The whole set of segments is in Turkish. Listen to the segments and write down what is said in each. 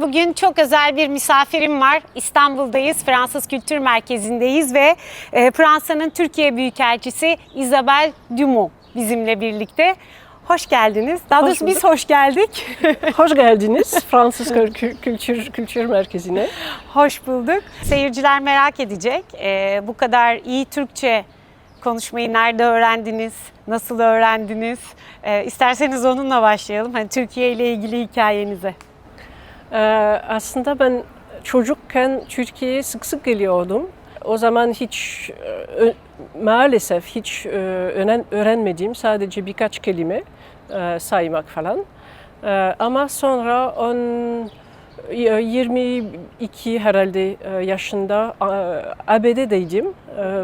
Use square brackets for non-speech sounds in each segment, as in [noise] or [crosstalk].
Bugün çok özel bir misafirim var. İstanbul'dayız, Fransız Kültür Merkezi'ndeyiz ve e, Fransa'nın Türkiye Büyükelçisi Isabel Dumont bizimle birlikte. Hoş geldiniz. Daha Hoş doğrusu biz hoş geldik. [laughs] Hoş geldiniz Fransız Kül- Kültür Kültür Merkezi'ne. hoş bulduk. Seyirciler merak edecek. E, bu kadar iyi Türkçe konuşmayı nerede öğrendiniz? Nasıl öğrendiniz? E, isterseniz onunla başlayalım. Hani Türkiye ile ilgili hikayenize. Ee, aslında ben çocukken Türkiye'ye sık sık geliyordum. O zaman hiç e, maalesef hiç e, öğren, öğrenmediğim sadece birkaç kelime e, saymak falan. Ama sonra on, e, 22 herhalde yaşında ABD'deydim.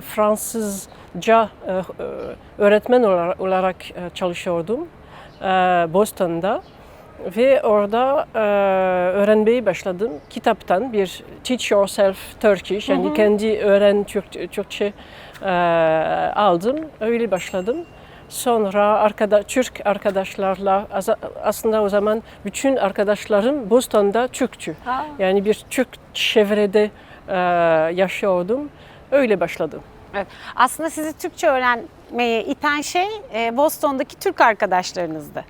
Fransızca öğretmen olarak, çalışıyordum Boston'da. Ve orada e, öğrenmeye başladım. Kitaptan bir Teach Yourself Turkish yani kendi öğren Türk, Türkçe e, aldım. Öyle başladım. Sonra arkada, Türk arkadaşlarla aslında o zaman bütün arkadaşlarım Boston'da Türkçü. Yani bir Türk çevrede e, yaşıyordum. Öyle başladım. Evet. Aslında sizi Türkçe öğrenmeye iten şey e, Boston'daki Türk arkadaşlarınızdı.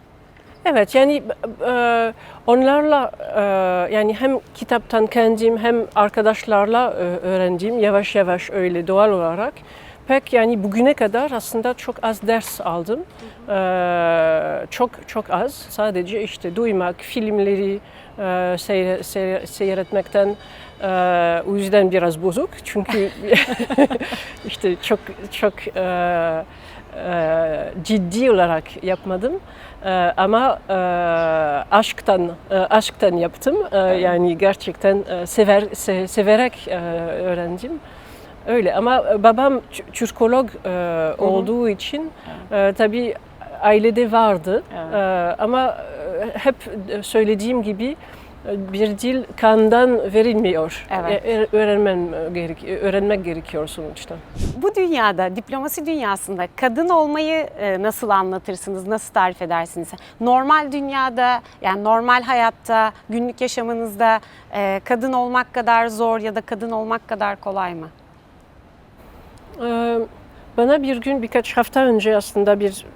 Evet yani e, onlarla e, yani hem kitaptan kendim hem arkadaşlarla e, öğrendiğim yavaş yavaş öyle doğal olarak pek yani bugüne kadar aslında çok az ders aldım. E, çok çok az sadece işte duymak, filmleri e, seyre, seyre- seyretmekten e, o yüzden biraz bozuk çünkü [laughs] [laughs] işte çok çok e, e, ciddi olarak yapmadım. E, ama e, aşktan e, aşktan yaptım. E, yani gerçekten e, sever se- severek öğrendim. Öyle ama babam Tü- Türkolog olduğu için tabii ailede vardı. Ama hep söylediğim gibi bir dil kandan verilmiyor. Evet. E, öğrenmen gerek öğrenmek gerekiyor sonuçta. Bu dünyada, diplomasi dünyasında kadın olmayı e, nasıl anlatırsınız, nasıl tarif edersiniz? Normal dünyada, yani normal hayatta, günlük yaşamınızda e, kadın olmak kadar zor ya da kadın olmak kadar kolay mı? Ee, Bana bir gün birkaç hafta önce aslında bir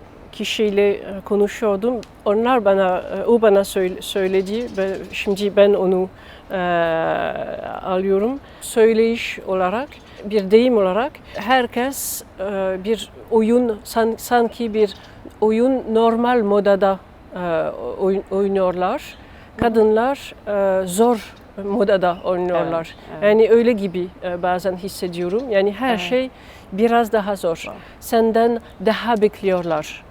kişiyle e, konuşuyordum. Onlar bana, e, o bana söyle- söyledi şimdi ben onu e, alıyorum. Söyleyiş olarak, bir deyim olarak herkes e, bir oyun, san- sanki bir oyun normal modada e, oyun- oynuyorlar. Kadınlar e, zor modada oynuyorlar. Evet, evet. Yani öyle gibi e, bazen hissediyorum. Yani her Evet. şey biraz daha zor. Senden daha bekliyorlar.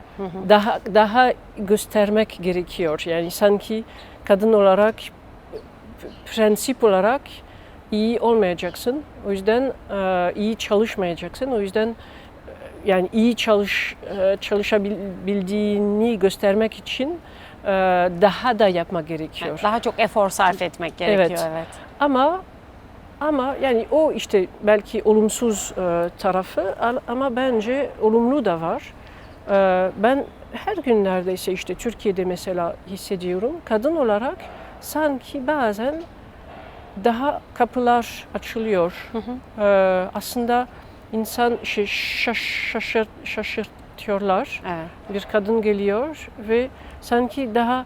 Daha daha göstermek gerekiyor. Yani sanki kadın olarak prensip olarak iyi olmayacaksın. O yüzden e, iyi çalışmayacaksın. O yüzden e, yani iyi çalış e, çalışabildiğini göstermek için daha da yapmak gerekiyor. Daha çok efor sarf etmek gerekiyor, Evet. evet. Ama ama yani o işte belki olumsuz tarafı ama bence olumlu da var. E, ben her gün neredeyse işte Türkiye'de mesela hissediyorum. Kadın olarak sanki bazen daha kapılar açılıyor. E, aslında insan şey, şaş, şaşırt, şaşırtıyorlar. Evet. Bir kadın geliyor ve sanki daha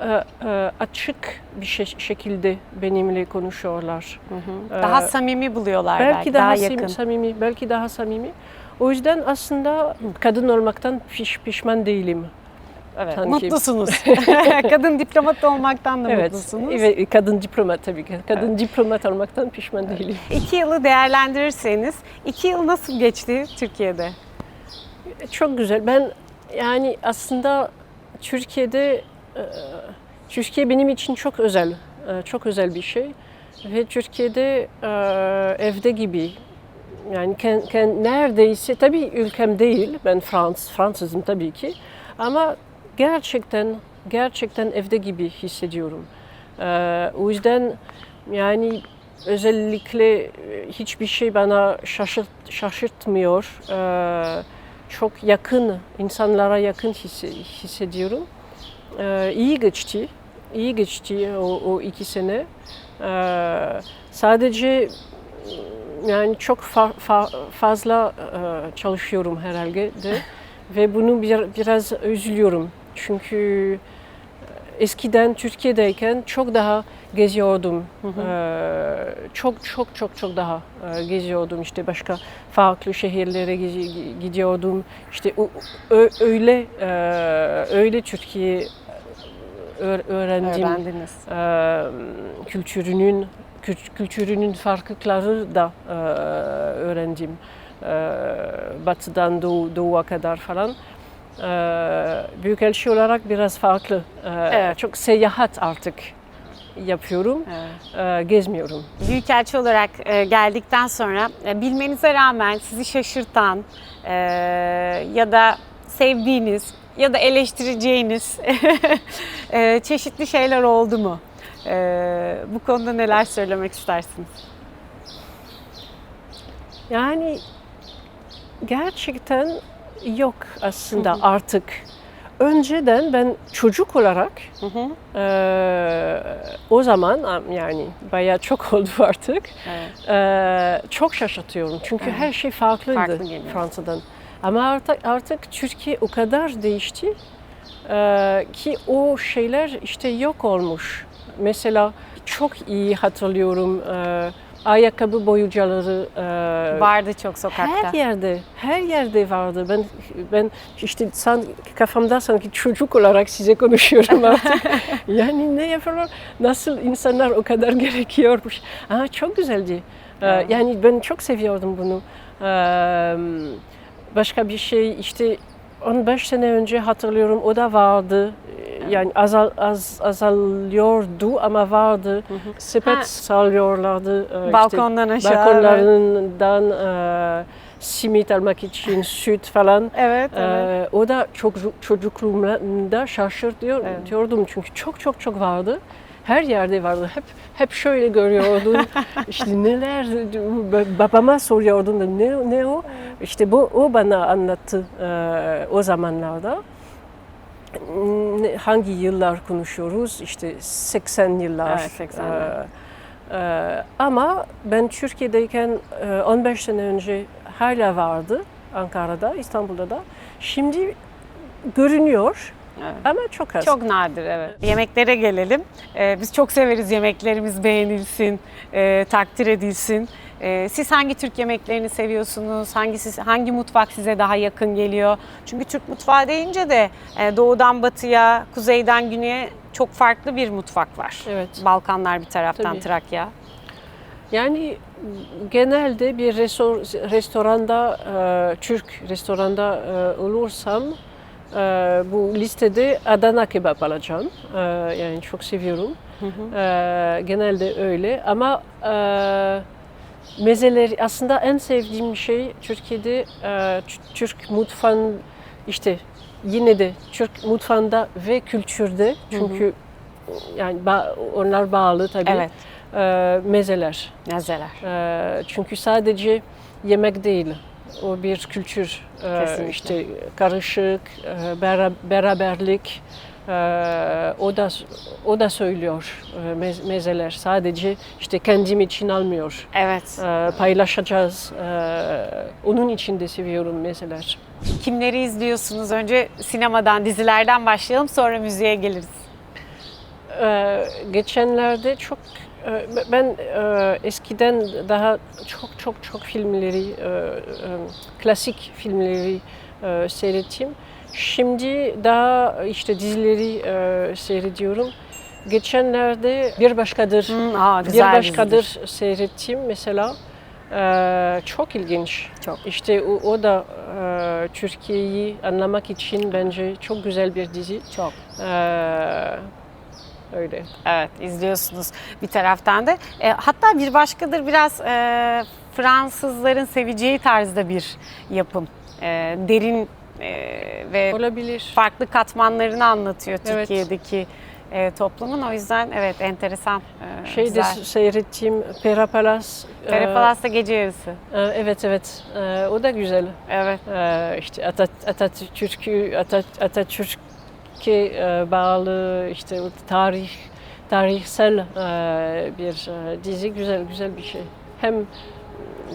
e, e, açık bir şey- şekilde benimle konuşuyorlar. Ee, Daha samimi buluyorlar belki, belki daha, daha yakın. samimi, belki daha samimi. O yüzden aslında kadın olmaktan piş, pişman değilim. Evet. sanki. Mutlusunuz. [laughs] Kadın diplomat olmaktan da Evet, mutlusunuz. evet, kadın diplomat tabii ki. Kadın diplomat olmaktan pişman değilim. İki yılı değerlendirirseniz, iki yıl nasıl geçti Türkiye'de? Çok güzel. Ben yani aslında Türkiye'de e, Türkiye benim için çok özel, e, çok özel bir şey ve Türkiye'de e, evde gibi. Yani ken, ken- neredeyse tabii ülkem değil. Ben Frans Fransızım tabii ki. Ama gerçekten gerçekten evde gibi hissediyorum. E, o yüzden yani özellikle e, hiçbir şey bana şaşırt, şaşırtmıyor. E, çok yakın, insanlara yakın hisse- hissediyorum. Ee, iyi geçti. iyi geçti o, o iki sene. Ee, sadece yani çok fa- fa- fazla e, çalışıyorum herhalde de [laughs] ve bunu bir, biraz üzülüyorum çünkü eskiden Türkiye'deyken çok daha geziyordum. Ee, çok çok çok çok daha e, geziyordum. İşte başka farklı şehirlere gidiyordum. İşte ö- öyle e, öyle Türkiye öğ- öğrendim. Öğrendiniz. Ee, kültürünün kült- kültürünün farklılıkları da e, öğrendim. Ee, batıdan doğu, doğuya kadar falan. Ee, Büyükelçi olarak biraz farklı. Ee, Evet. Çok seyahat artık yapıyorum, Evet. ee, gezmiyorum. Büyükelçi olarak e, geldikten sonra e, bilmenize rağmen sizi şaşırtan e, ya da sevdiğiniz ya da eleştireceğiniz [laughs] e, çeşitli şeyler oldu mu? E, bu konuda neler söylemek istersiniz? Yani gerçekten yok aslında artık. Önceden ben çocuk olarak Hı hı. Ee, o zaman yani bayağı çok [laughs] oldu artık. Evet. Ee, çok şaşırtıyorum çünkü Evet. her şey farklıydı Farklı geliyor. Fransa'dan. Ama artık artık Türkiye o kadar değişti ee, ki o şeyler işte yok olmuş. Mesela çok iyi hatırlıyorum e, ayakkabı boyucuları e, Vardı çok sokakta. her yerde, her yerde vardı. Ben ben işte san, kafamda sanki çocuk olarak size konuşuyorum artık. [laughs] yani ne yapıyorlar? Nasıl insanlar o kadar gerekiyormuş. Ama çok güzeldi. Ee. Yani ben çok seviyordum bunu. Ee, Başka bir şey işte 15 sene önce hatırlıyorum o da vardı. Yani azal, az, azalıyordu ama vardı. Sepet Ha. sallıyorlardı. İşte Balkondan aşağı. balkonlarından e, simit almak için [laughs] süt falan. Evet, evet. E, o da çok çocukluğumda şaşırtıyor Evet. diyordum çünkü çok çok çok vardı. Her yerde vardı. Hep hep şöyle görüyordum. [laughs] işte neler babama soruyordum da ne ne o? İşte bu o bana anlattı e, o zamanlarda. Hangi yıllar konuşuyoruz? İşte 80 yıllar. Evet, 80'ler. E, e, ama ben Türkiye'deyken e, 15 sene önce hala vardı Ankara'da, İstanbul'da da. Şimdi görünüyor Evet. ama çok az. Çok nadir evet. Yemeklere gelelim. Ee, biz çok severiz yemeklerimiz beğenilsin, e, takdir edilsin. Ee, siz hangi Türk yemeklerini seviyorsunuz? Hangisi, hangi mutfak size daha yakın geliyor? Çünkü Türk mutfağı deyince de e, doğudan batıya, kuzeyden güneye çok farklı bir mutfak var. Evet. Balkanlar bir taraftan, Tabii. Trakya. Yani genelde bir resor- restoranda, e, Türk restoranda e, olursam e, bu listede Adana kebap alacağım. E, yani çok seviyorum. E, genelde öyle ama e, mezeleri aslında en sevdiğim şey Türkiye'de e, Türk mutfağın işte yine de Türk mutfağında ve kültürde çünkü yani ba- onlar bağlı tabii Evet, e, mezeler. mezeler. E, çünkü sadece yemek değil, o bir kültür. E, Kesinlikle. işte karışık, e, bera- beraberlik. e, o da o da söylüyor mez- mezeler. Sadece işte kendim için almıyor. Evet. Paylaşacağız. Onun için de seviyorum mezeler. Kimleri izliyorsunuz? Önce sinemadan, dizilerden başlayalım sonra müziğe geliriz. Geçenlerde çok ben e, eskiden daha çok çok çok filmleri e, e, klasik filmleri e, seyrettim. Şimdi daha işte dizileri e, seyrediyorum. Geçenlerde bir başkadır. Hmm, aa, bir başkadır dizidir. seyrettim mesela. Ee, çok ilginç. Çok. İşte o, o da e, Türkiye'yi anlamak için bence çok güzel bir dizi. Çok. Ee, öyle. Evet izliyorsunuz bir taraftan da. E, hatta bir başkadır biraz e, Fransızların seveceği tarzda bir yapım. E, derin e, ve Olabilir. farklı katmanlarını anlatıyor Evet. Türkiye'deki e, toplumun. O yüzden evet enteresan. E, Şeyde güzel. seyrettiğim Pera Palas. e, Peripalas'ta gece yarısı. e, evet evet. E, o da güzel. Evet. E, işte Atat, Atatürk'ü Atat, Atatürk Türkiye e, bağlı işte tarih tarihsel e, bir e, dizi güzel güzel bir şey. Hem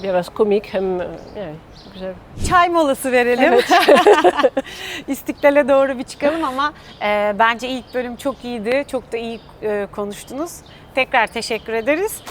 biraz komik hem yani güzel. Çay molası verelim. [laughs] İstiklal'e doğru bir çıkalım ama e, bence ilk bölüm çok iyiydi. Çok da iyi e, konuştunuz. Tekrar teşekkür ederiz.